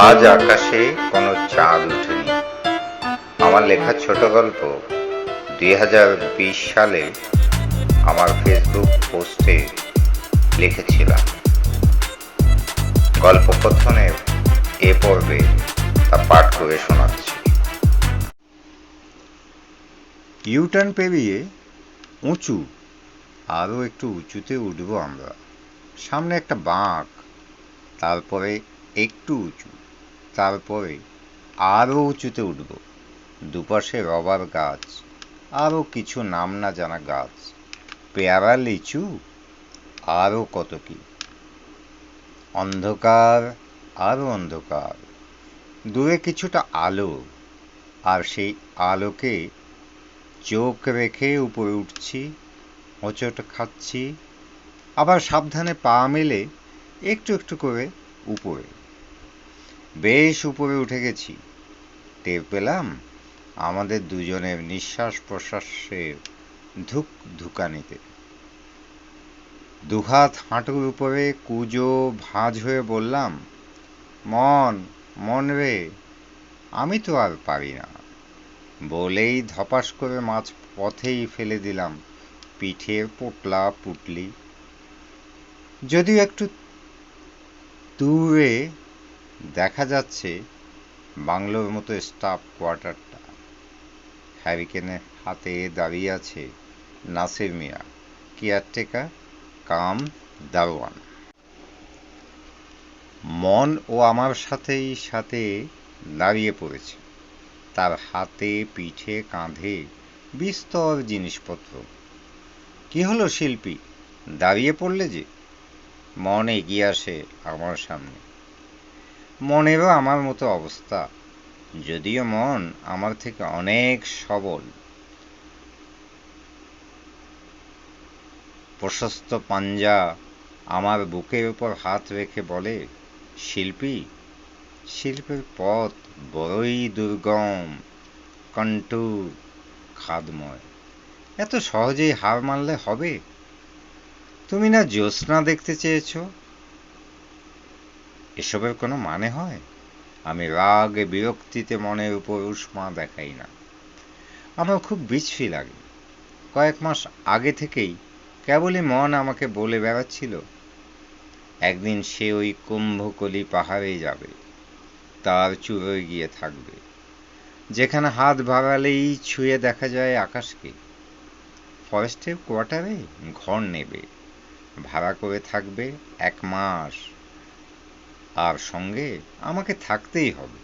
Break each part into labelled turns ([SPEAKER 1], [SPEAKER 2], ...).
[SPEAKER 1] আজ আকাশে কোনো চাঁদ উঠেনি। আমার লেখা ছোট গল্প দুই হাজার বিশ সালে আমার ফেসবুক পোস্টে লিখেছিলাম। গল্প কথনের এ পর্বে তা পাঠ করে শোনাচ্ছি। ইউটার্ন পেরিয়ে উঁচু, আরও একটু উঁচুতে উঠবো আমরা। সামনে একটা বাঁক, তারপরে একটু উঁচু। তারপরে আরও উঁচুতে উঠব। দুপাশে রবার গাছ, আরও কিছু নাম না জানা গাছ। পেয়ারা, লিচু, আরও কত কি। অন্ধকার, আরও অন্ধকার। দূরে কিছুটা আলো, আর সেই আলোকে চোখ রেখে উপরে উঠছি হোঁচট খাচ্ছি, আবার সাবধানে পা মেলে একটু একটু করে উপরে। বেশ উপরে উঠে গেছি। টের পেলাম আমাদের দুজনের নিঃশ্বাস প্রশ্বাসের ধুক ধুকানিতে। দুহাত হাঁটুর উপরে কুজো ভাঁজ হয়ে বললাম, মন মন রে, আমি তো আর পারি না। বলেই ধপাস করে মাছ পথেই ফেলে দিলাম পিঠের পোটলা পুটলি। যদিও একটু দূরে দেখা যাচ্ছে বাংলোর মতো স্টাফ কোয়ার্টারটা। হ্যারিকেনের হাতে দাঁড়িয়ে আছে নাসির মিয়া, কেয়ারটেকার কাম দারোয়ান। মন ও আমার সাথেই সাথে দাঁড়িয়ে পড়েছে। তার হাতে পিঠে কাঁধে বিস্তর জিনিসপত্র। কি হলো শিল্পী, দাঁড়িয়ে পড়লে যে? মন এগিয়ে আসে আমার সামনে। মনেরও আমার মতো অবস্থা। যদিও মন আমার থেকে অনেক সবল। প্রশস্ত পাঞ্জা আমার বুকের উপর হাত রেখে বলে, শিল্পী, শিল্পের পথ বড়ই দুর্গম কণ্টুর খাদময়। এত সহজেই হার মানলে হবে? তুমি না জ্যোৎস্না দেখতে চেয়েছ? এসবের কোনো মানে হয়? আমি রাগে, বিরক্তিতে মনের উপর উষ্মা দেখাই না। আমার খুব বিচ্ছি লাগে। কয়েক মাস আগে থেকেই কেবলই মন আমাকে বলে বেড়াচ্ছিল, একদিন সে ওই কুম্ভকলি পাহাড়ে যাবে, তার চূড়োয় গিয়ে থাকবে, যেখানে হাত বাড়ালেই ছুঁয়ে দেখা যায় আকাশকে। ফরেস্টের কোয়ার্টারে ঘর নেবে, ভাড়া করে থাকবে এক মাস। আর সঙ্গে আমাকে থাকতেই হবে।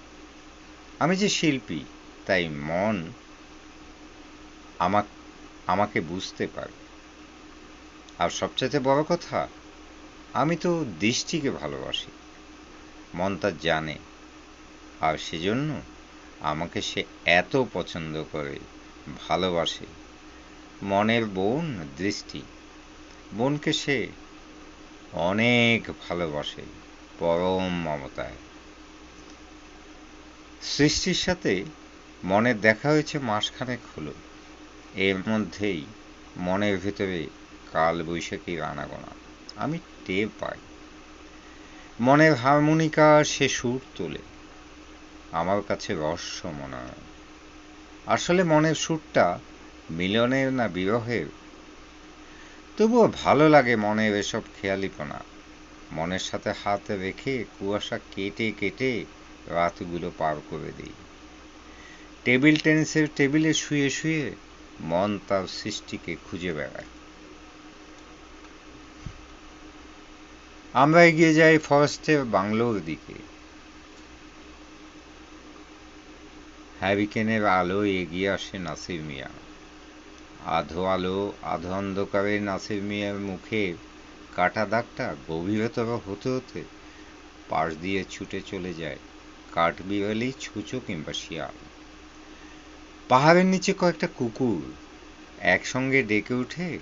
[SPEAKER 1] আমি যে শিল্পী, তাই মন আমা আমাকে বুঝতে পারে আর সবচেয়ে বড় কথা, আমি তো দৃষ্টিকে ভালোবাসি। মন তা জানে। আর সেজন্য আমাকে সে এত পছন্দ করে, ভালোবাসে। মনের বোন, দৃষ্টি, বোনকে সে অনেক ভালোবাসে। পরম মমতায়। সৃষ্টির সাথে মনের দেখা হয়েছে মাসখানেক হলো। এর মধ্যেই মনের ভেতরে কাল বৈশাখীর আনাগোনা। আমি টের পাই। মনের হারমোনিকা সে সুর তোলে। আমার কাছে রহস্য মনে হয়। আসলে মনের সুরটা মিলনের না বিরহের? তবুও ভালো লাগে মনের এসব খেয়ালিপনা। মনের সাথে হাত রেখে কুয়াশা কেটে কেটে রাতগুলো পার করে দিই। টেবিল টেনিসের টেবিলে শুয়ে শুয়ে মন তার সৃষ্টিকে খুঁজে বেড়ায়। আমরা এগিয়ে যাই ফরেস্টের বাংলোর দিকে। হ্যারিকেনের আলো এগিয়ে আসে নাসির মিয়া। আধো আলো, আধো অন্ধকারে নাসির মিয়ার মুখে কাটা দাগটা গভীরতর হতে হতে পাশ দিয়ে ছুটে চলে যায় কাঠবিড়ালি ছুঁচো কিংবা শিয়াল। পাহাড়ের নিচে কয়েকটা কুকুর একসঙ্গে ডেকে উঠে,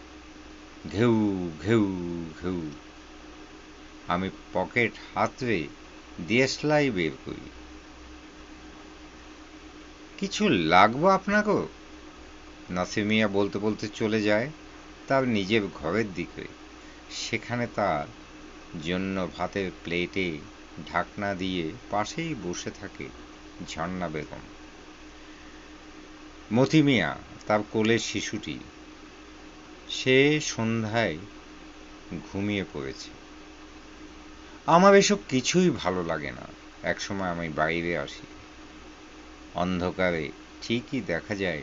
[SPEAKER 1] ঘেউ ঘেউ ঘেউ। আমি পকেট হাতড়ে দিয়েসলাই বের করি। কিছু লাগবো আপনাকেও নাসিমিয়া বলতে বলতে চলে যায় তার নিজের ঘরের দিকে। সেখানে তার জন্য ভাতের প্লেটে ঢাকনা দিয়ে পাশেই বসে থাকে ঝর্ণা বেগম। মতি মিয়া, তার কোলের শিশুটি, সে সন্ধ্যায় ঘুমিয়ে পড়েছে। আমার এসব কিছুই ভালো লাগে না। একসময় আমি বাইরে আসি। অন্ধকারে ঠিকই দেখা যায়,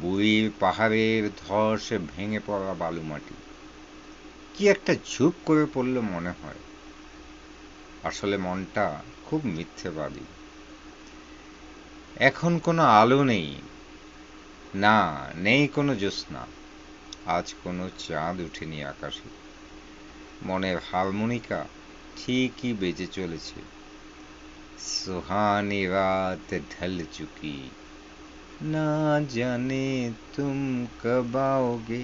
[SPEAKER 1] বুড়ির পাহাড়ের ধস ভেঙে পড়া বালু মাটি কি একটা ঝুপ করে পড়ল মনে হয় আসলে মনটা খুব মিথ্যেবাদী এখন কোনো আলো নেই না নেই কোনো জ্যোৎস্না আজ কোনো চাঁদ উঠেনি আকাশে মনের হারমোনিকা ঠিকই বেজে চলেছে सुहानी रात ढल चुकी ना जाने तुम कब आओगे